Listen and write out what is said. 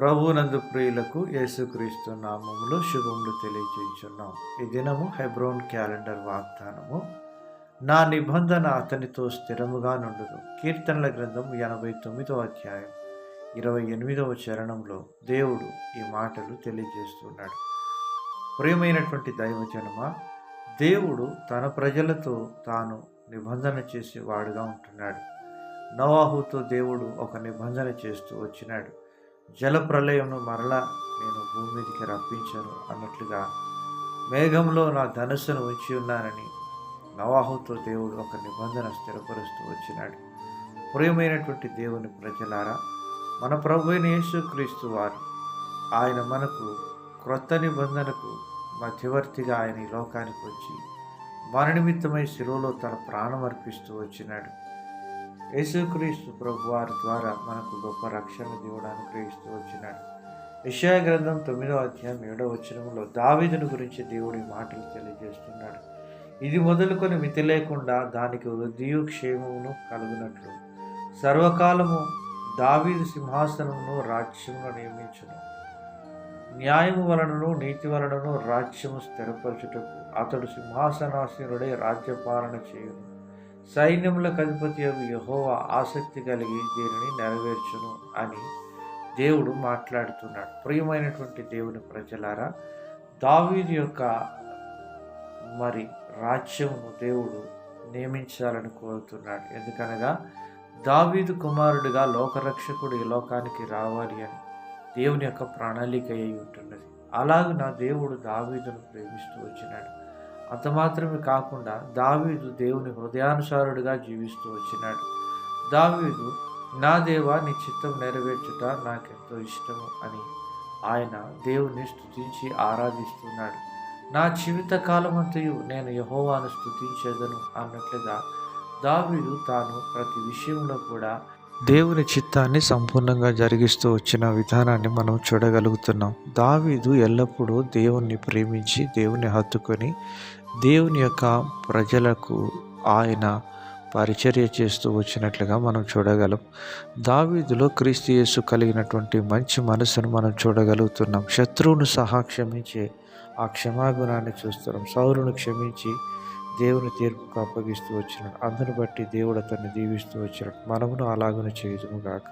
ప్రభునందు ప్రియులకు యేసుక్రీస్తు నామములో శుభములు తెలియజేయుచున్నాం ఈ దినము హెబ్రోన్ క్యాలెండర్ వాగ్దానము. నా నిబంధన అతనితో స్థిరముగా నుండును. కీర్తనల గ్రంథం ఎనభై తొమ్మిదవ అధ్యాయం. ఇరవై ఎనిమిదవ చరణంలో దేవుడు ఈ మాటలు తెలియజేస్తున్నాడు. ప్రియమైనటువంటి దైవజనమ దేవుడు తన ప్రజలతో తాను నిబంధన చేసేవాడుగా ఉంటున్నాడు. నవాహుతో దేవుడు ఒక నిబంధన చేస్తూ వచ్చినాడు. జలప్రలయంను మరలా నేను భూమి మీదకి రప్పించను అన్నట్లుగా మేఘంలో నా ధనుస్సును ఉంచి ఉన్నానని నవాహుతో దేవుడు ఒక నిబంధన స్థిరపరుస్తూ వచ్చినాడు. ప్రియమైనటువంటి దేవుని ప్రజలారా మన ప్రభు యేసుక్రీస్తు వారు ఆయన మనకు క్రొత్త నిబంధనకు మధ్యవర్తిగా ఆయన ఈ లోకానికి వచ్చి మన నిమిత్తమై శిలువలో తన ప్రాణం అర్పిస్తూ వచ్చినాడు. యేసుక్రీస్తు ప్రభు వారి ద్వారా మనకు గొప్ప రక్షణ దేవుడు అనుగ్రహిస్తూ వచ్చినాడు. విషయ గ్రంథం తొమ్మిదవ అధ్యాయం ఏడవ వచనంలో దావీదుని గురించి దేవుడి మాటలు తెలియజేస్తున్నాడు. ఇది మొదలుకొని మితి లేకుండా దానికి వృద్ధియు క్షేమమును కలుగునట్లు. సర్వకాలము దావీదు సింహాసనమును రాజ్యమును నియమించును. న్యాయము వలనను నీతి వలనను రాజ్యము స్థిరపరచుటకు అతడు సింహాసనాసీనుడై రాజ్యపాలన చేయును. సైన్యములకు అధిపతి యహోవా ఆసక్తి కలిగి దీనిని నెరవేర్చును అని దేవుడు మాట్లాడుతున్నాడు. ప్రియమైనటువంటి దేవుని ప్రజలారా దావీది యొక్క మరి రాజ్యమును దేవుడు నియమించాలని కోరుతున్నాడు. ఎందుకనగా దావీదు కుమారుడిగా లోకరక్షకుడు ఈ లోకానికి రావాలి అని దేవుని యొక్క ప్రణాళిక అయి ఉంటున్నది. అలాగున దేవుడు దావీదును ప్రేమిస్తూ వచ్చినాడు. అంత మాత్రమే కాకుండా దావీదు దేవుని హృదయానుసారుడిగా జీవిస్తూ వచ్చినాడు. దావీదు నా దేవా నీ చిత్తం నెరవేర్చుట నాకెంతో ఇష్టము అని ఆయన దేవుని స్థుతించి ఆరాధిస్తున్నాడు. నా జీవిత కాలమంతయు నేను యహోవాను స్థుతించేదను అన్నట్లుగా దావీదు తాను ప్రతి విషయంలో కూడా దేవుని చిత్తాన్ని సంపూర్ణంగా జరిగిస్తూ వచ్చిన విధానాన్ని మనం చూడగలుగుతున్నాం. దావీదు ఎల్లప్పుడూ దేవుణ్ణి ప్రేమించి దేవుని హత్తుకొని దేవుని యొక్క ప్రజలకు ఆయన పరిచర్య చేస్తూ వచ్చినట్లుగా మనం చూడగలం. దావీదులో క్రీస్తు యేసు కలిగినటువంటి మంచి మనసును మనం చూడగలుగుతున్నాం. శత్రువును సహా క్షమించే ఆ క్షమాగుణాన్ని చూస్తున్నాం. సౌరును క్షమించి దేవుని తీర్పుకు అప్పగిస్తూ వచ్చినాడు. అందును బట్టి దేవుడు అతన్ని దీవిస్తూ వచ్చినాడు. మనమును అలాగను చేయుదుము గాక.